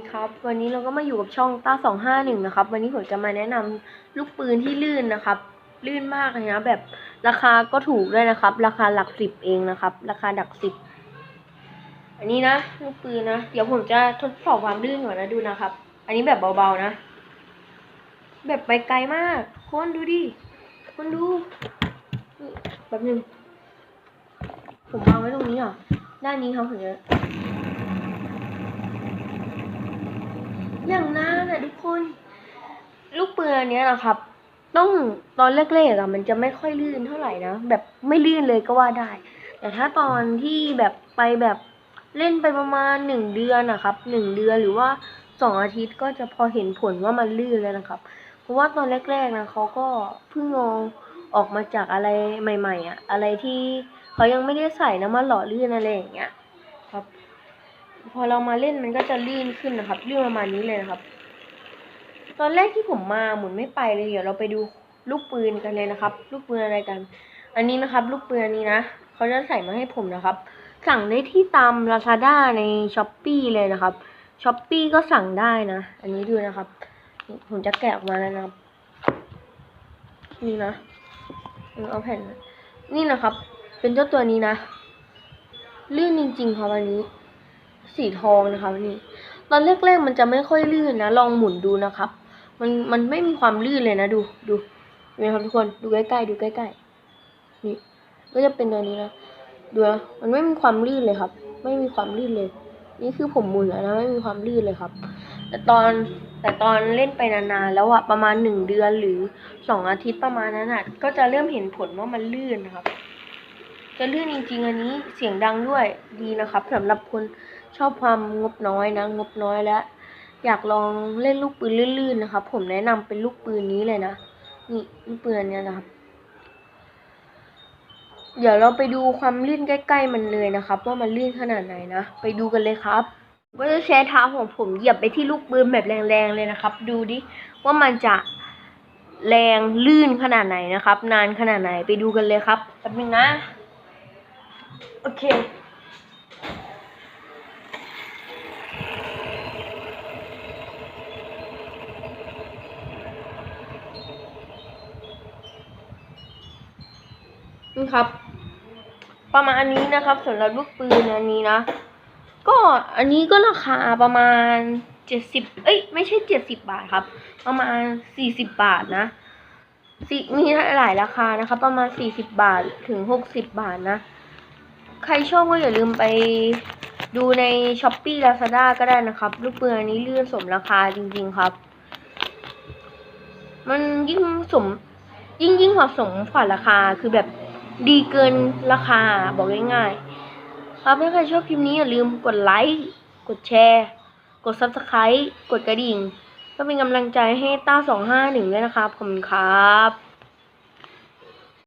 ดีครับ วันนี้เราก็มาอยู่กับช่องต้าสองห้าหนึ่งนะครับ วันนี้ผมจะมาแนะนำลูกปืนที่ลื่นนะครับ ลื่นมากเลยนะแบบราคาก็ถูกด้วยนะครับ ราคาหลักสิบเองนะครับ ราคาหลักสิบอันนี้นะลูกปืนนะเดี๋ยวผมจะทดสอบความลื่นก่อนนะดูนะครับ อันนี้แบบเบาๆนะ แบบไปไกลมากคนดูดิคนดูแบบหนึงผมวางไว้ตรงนี้อะด้านนี้ครับผมจะ อย่างนั้นนะทุกคน ลูกปืนอันเนี้ยนะครับ ต้องตอนแรกๆอะมันจะไม่ค่อยลื่นเท่าไหร่นะ แบบไม่ลื่นเลยก็ว่าได้ แต่ถ้าตอนที่แบบไปแบบเล่นไปประมาณหนึ่งเดือนนะครับหนึ่งเดือนหรือว่าสองอาทิตย์ก็จะพอเห็นผลว่ามันลื่นแล้วนะครับ เพราะว่าตอนแรกๆนะเขาก็เพิ่งเอาออกมาจากอะไรใหม่ ๆอะอะไรที่เขายังไม่ได้ใส่น้ำมันหล่อลื่นอะไรอย่างเงี้ยครับ พอเรามาเล่นมันก็จะลื่นขึ้นนะครับลื่นประมาณนี้เลยนะครับ ตอนแรกที่ผมมาหมุนไม่ไปเลยเดี๋ยวเราไปดูลูกปืนกันเลยนะครับ ลูกปืนอะไรกัน อันนี้นะครับ ลูกปืนนี้นะเขาจะใส่มาให้ผมนะครับ สั่งได้ที่ตาม Lazada ใน s h อ p e e เลยนะครับ s h อ p e e ก็สั่งได้นะ อันนี้ดูนะครับ ผมจะแกะออกมาแล้วนะครับ นี่นะเอาแผ่น นี่นะครับ เป็นเจ้าตัวนี้นะ ลื่นจริงๆครับอันนี้ สีทองนะครับนี่ ตอนแรกๆมันจะไม่ค่อยลื่นนะ ลองหมุนดูนะครับ มันมันไม่มีความลื่นเลยนะดูดูเห็นไหมครับทุกคนดูใกล้ๆดูใกล้ๆนี่ก็จะเป็นตัวนี้นะดูนะมันไม่มีความลื่นเลยครับ ไม่มีความลื่นเลย นี่คือผมหมุนแล้วนะไม่มีความลื่นเลยครับ แต่ตอนแต่ตอนเล่นไปนานๆแล้วอะประมาณหนึ่งเดือนหรือสองอาทิตย์ประมาณนั้นอะก็จะเริ่มเห็นผลว่ามันลื่นนะครับ จะลื่นจริงๆอันนี้เสียงดังด้วยดีนะครับสำหรับคนชอบความงบน้อยนะ งบน้อยและ อยากลองเล่นลูกปืนลื่นๆนะครับ ผมแนะนำเป็นลูกปืนนี้เลยนะนี่ลูกปืนอันเนี้ยนะครับ เดี๋ยวเราไปดูความลื่นใกล้ๆมันเลยนะครับ ว่ามันลื่นขนาดไหนนะ ไปดูกันเลยครับก็จะใช้เท้าของผมเหยียบไปที่ลูกปืนแบบแรงๆเลยนะครับ ดูดิว่ามันจะแรงลื่นขนาดไหนนะครับ นานขนาดไหนไปดูกันเลยครับแป๊บนึงนะ โอเคนี่ครับ ประมาณนี้นะครับสำหรับลูกปืนอันนี้นะ ก็อันนี้ก็ราคาประมาณเจ็ดสิบเอ้ย ไม่ใช่เจ็ดสิบบาทครับ ประมาณสี่สิบบาทนะสิมีหลายราคานะครับประมาณสี่สิบบาทถึงหกสิบบาทนะ ใครชอบก็อย่าลืมไปดูในช้อปปี้ลาซาด้าก็ได้นะครับ ลูกปืนอันนี้เลื่อนสมราคาจริงๆครับ มันยิ่งสมยิ่งยิ่งกว่าสมกว่าราคาคือแบบดีเกินราคาบอกง่ายๆครับถ้าใครชอบคลิปนี้อย่าลืมกดไลค์กดแชร์ กด subscribe กดกระดิ่งก็เป็นกำลังใจให้ต้าสองห้าหนึ่งด้วยนะครับ ขอบคุณครับ